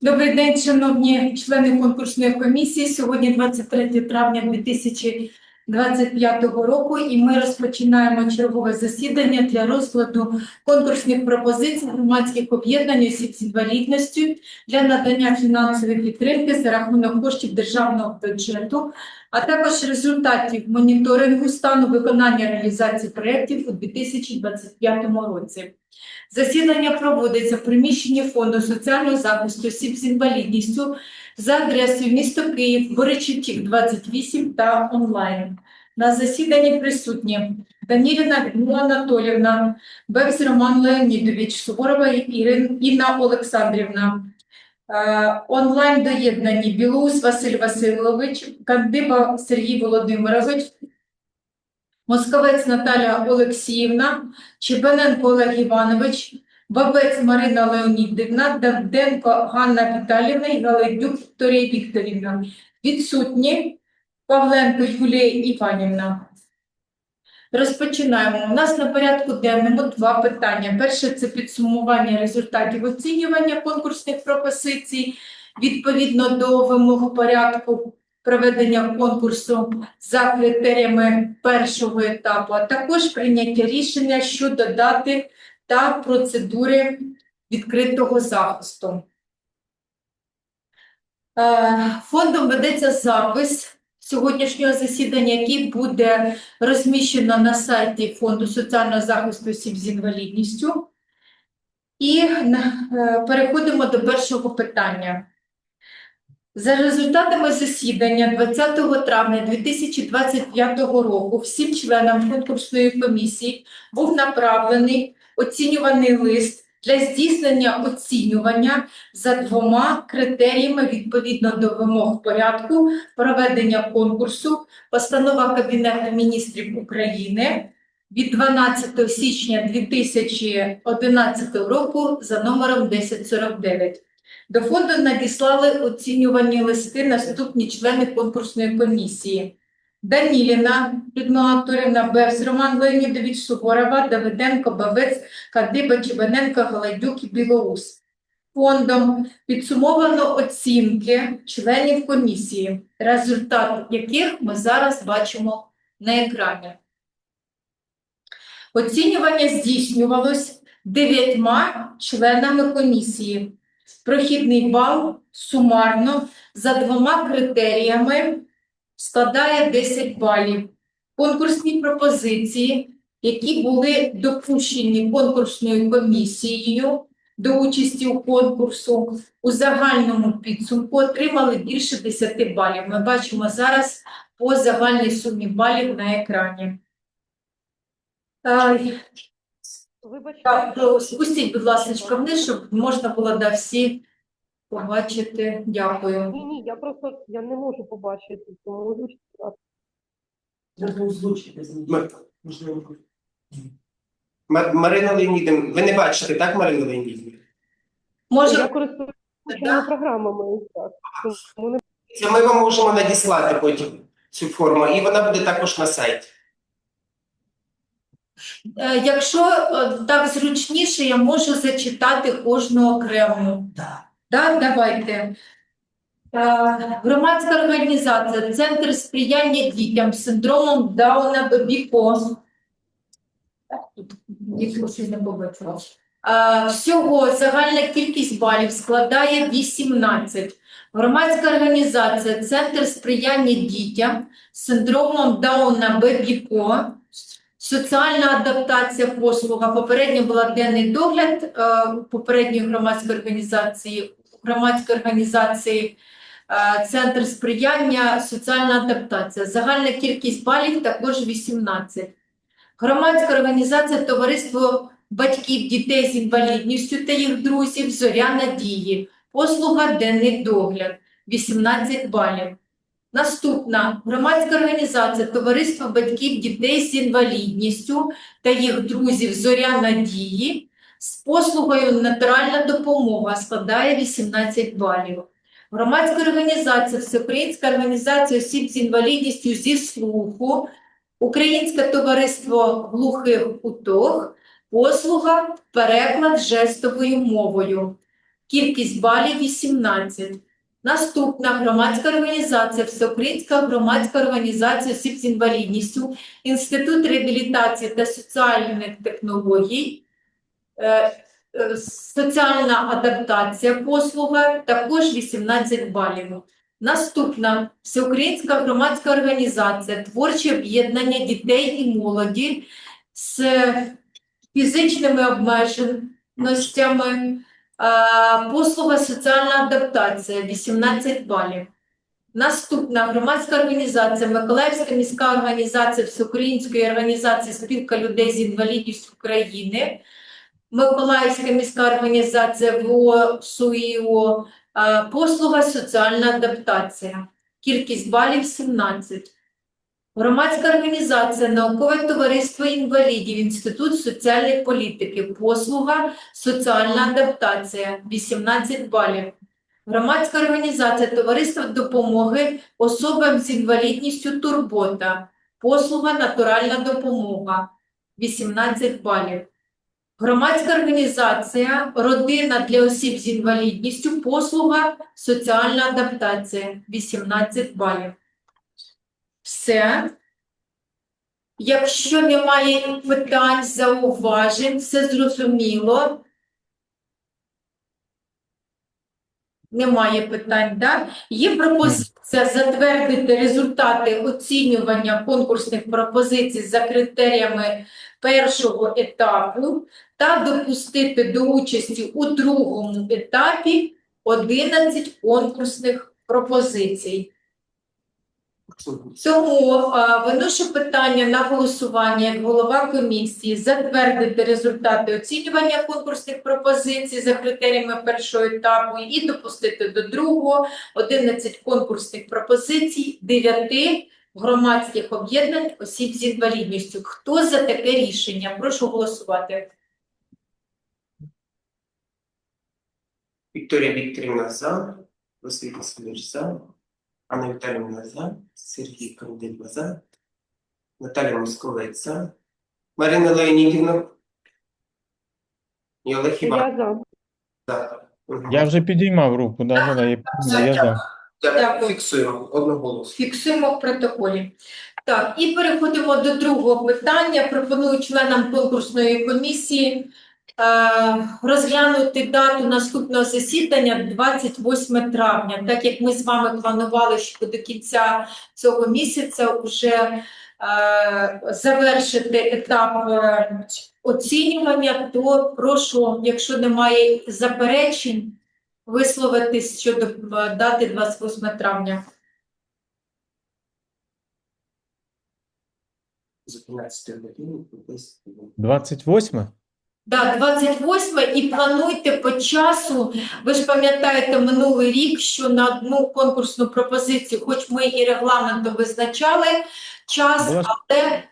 Добрий день, шановні члени конкурсної комісії. Сьогодні 23 травня 2025 року, і ми розпочинаємо чергове засідання для розкладу конкурсних пропозицій громадських об'єднань осіб з інвалідністю для надання фінансової підтримки за рахунок коштів державного бюджету, а також результатів моніторингу стану виконання реалізації проєктів у 2025 році. Засідання проводиться в приміщенні Фонду соціального захисту осіб з інвалідністю за адресою місто Київ, Боричівтік, 28 та онлайн. На засіданні присутні Даніліна Анатолівна, Бекс Роман Леонідович, Суворова Інна Олександрівна. Е, Онлайн доєднані Білоус Василь Васильович, Кандиба Сергій Володимирович, Московець Наталя Олексіївна, Чебененко Олег Іванович, Бабець Марина Леонідівна, Давденко Ганна Віталівна і Галайдюк Вікторія Вікторівна. Відсутні Павленко Юлія Іванівна. Розпочинаємо. У нас на порядку денному два питання. Перше це підсумування результатів оцінювання конкурсних пропозицій відповідно до вимог порядку проведення конкурсу за критеріями першого етапу, а також прийняття рішення щодо дати та процедури відкритого захисту. Е, Фондом ведеться запис сьогоднішнього засідання, який буде розміщено на сайті Фонду соціального захисту осіб з інвалідністю. І е, переходимо до першого питання. За результатами засідання 20 травня 2025 року всім членам конкурсної комісії був направлений оцінюваний лист для здійснення оцінювання за двома критеріями відповідно до вимог порядку проведення конкурсу Постанова Кабінету міністрів України від 12 січня 2011 року за номером 1049. До фонду надіслали оцінювані листи наступні члени конкурсної комісії. Даніліна Людмила Анатолівна, Бевс, Роман Леонідович Суворова, Давиденко, Бабець, Кадиба, Чебаненко, Галайдюк і Білоус. Фондом підсумовано оцінки членів комісії, результат яких ми зараз бачимо на екрані. Оцінювання здійснювалось дев'ятьма членами комісії. Прохідний бал сумарно за двома критеріями складає 10 балів. Конкурсні пропозиції, які були допущені конкурсною комісією до участі у конкурсу, у загальному підсумку отримали більше 10 балів. Ми бачимо зараз по загальній сумі балів на екрані. Вибачте, спустіть, будь ласка, вниз, щоб можна було да, всі побачити. Дякую. ні, ні, я просто я не можу побачити, тому будь. Треба озвучити з можливо. Ма- Марина Леонідівна, ви не бачите, так, Марина Леонідівна? Я Може, користуюся Да. програмами, так. Тому не Це ми вам можемо надіслати потім цю форму, і вона буде також на сайті. Е, Якщо е, так зручніше, я можу зачитати кожну окремо. Да. Так, давайте. Е, Громадська організація Центр сприяння дітям з синдромом Дауна Бебіко. Ніхто щось не побачила. Е, Всього загальна кількість балів складає 18. Громадська організація Центр сприяння дітям з синдромом Дауна Бебіко. Соціальна адаптація послуга. Попередньо була денний догляд е, попередньої громадської організації, громадської організації е, Центр сприяння, соціальна адаптація. Загальна кількість балів також 18. Громадська організація Товариство батьків дітей з інвалідністю та їх друзів Зоря Надії. Послуга денний догляд 18 балів. Наступна громадська організація Товариство батьків дітей з інвалідністю та їх друзів Зоря Надії з послугою натуральна допомога складає 18 балів. Громадська організація Всеукраїнська організація осіб з інвалідністю зі слуху, Українське товариство глухих утох, послуга переклад жестовою мовою Кількість балів 18. Наступна громадська організація, Всеукраїнська громадська організація осіб з інвалідністю, Інститут реабілітації та соціальних технологій, соціальна адаптація послуга, також 18 балів. Наступна Всеукраїнська громадська організація, творче об'єднання дітей і молоді з фізичними обмеженостями, послуга соціальна адаптація 18 балів. Наступна громадська організація, Миколаївська міська організація Всеукраїнської організації Спілка людей з інвалідністю України, Миколаївська міська організація ВО СУІО, послуга соціальна адаптація. Кількість балів 17. Громадська організація Наукове товариство інвалідів, Інститут соціальної політики, послуга соціальна адаптація 18 балів. Громадська організація Товариство допомоги особам з інвалідністю Турбота, послуга натуральна допомога 18 балів. Громадська організація Родина для осіб з інвалідністю, послуга соціальна адаптація 18 балів. Все. Якщо немає питань, зауважень, все зрозуміло. Немає питань, так? Є пропозиція затвердити результати оцінювання конкурсних пропозицій за критеріями першого етапу та допустити до участі у другому етапі 11 конкурсних пропозицій. Тому виношу питання на голосування як голова комісії затвердити результати оцінювання конкурсних пропозицій за критеріями першого етапу і допустити до другого 11 конкурсних пропозицій 9 громадських об'єднань осіб з інвалідністю. Хто за таке рішення? Прошу голосувати. Вікторія Вікторівна за, Василь Васильович за, Анна Віталіївна за, Сергій Кандильба за, Наталя Московець за, Марина Леонідівна і Олег Іван Я за. за. Я вже підіймав руку, да, да, я, я за. Дякую. Фіксуємо одноголосно. Фіксуємо в протоколі. Так, і переходимо до другого питання. Пропоную членам конкурсної комісії е, розглянути дату наступного засідання 28 травня. Так як ми з вами планували, що до кінця цього місяця вже е, завершити етап е, оцінювання, то прошу, якщо немає заперечень, висловитись щодо е, дати 28 травня. З 11 години десь. 28? Да, 28 і плануйте по часу. Ви ж пам'ятаєте минулий рік, що на одну конкурсну пропозицію, хоч ми і регламентом визначали час, але е,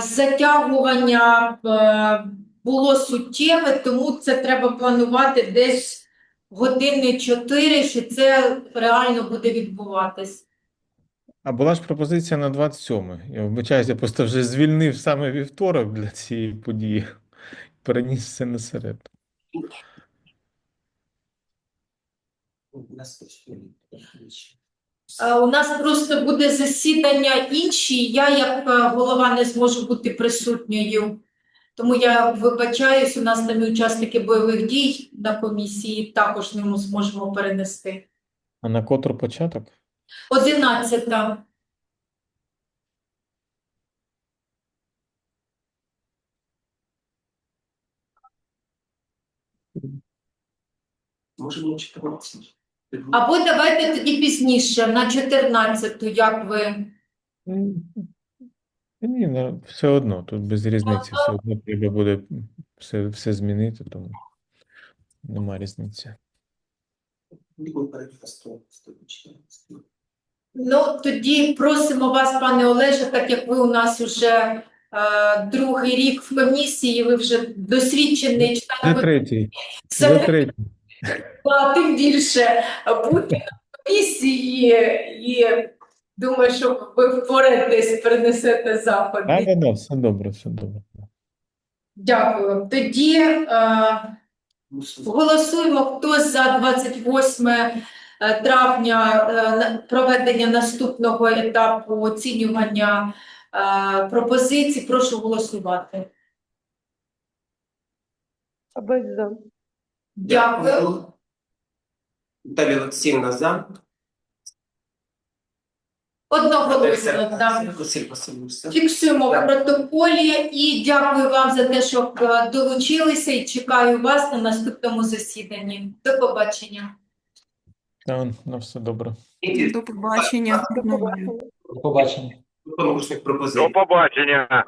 затягування е, було суттєве, тому це треба планувати десь години 4, що це реально буде відбуватись. А була ж пропозиція на 27. Я вибачаюсь, я просто вже звільнив саме вівторок для цієї події. Переніс все на середу. У нас тут Е, У нас просто буде засідання інші. Я, як е, голова, не зможу бути присутньою. Тому я вибачаюсь, у нас там і учасники бойових дій на комісії також не зможемо перенести. А на котру початок? Одинадцята. Можемо 14. Або давайте тоді пізніше, на 14-ту, як ви. Ні, ну, все одно, тут без різниці, все одно треба буде все, все змінити, тому нема різниці. Будемо перепостувати 114. Ну, тоді просимо вас, пане Олеже, так як ви у нас вже е, другий рік в комісії, ви вже досвідчений Вже член третій, Це вже третій. А тим більше бути на комісії і думаю, що ви впораєтесь, перенесете заходи. Так, да, да, все добре, все добре. Дякую. Тоді е, Голосуємо, хто за 28 е, травня е, проведення наступного етапу оцінювання е, пропозицій. Прошу голосувати. Абеть за. Дякую. Наталія Олексіївна за. Одноголосно. Фіксуємо в протоколі і дякую вам за те, що е, долучилися і чекаю вас на наступному засіданні. До побачення. Та, на все добре. До побачення. До побачення. До побачення.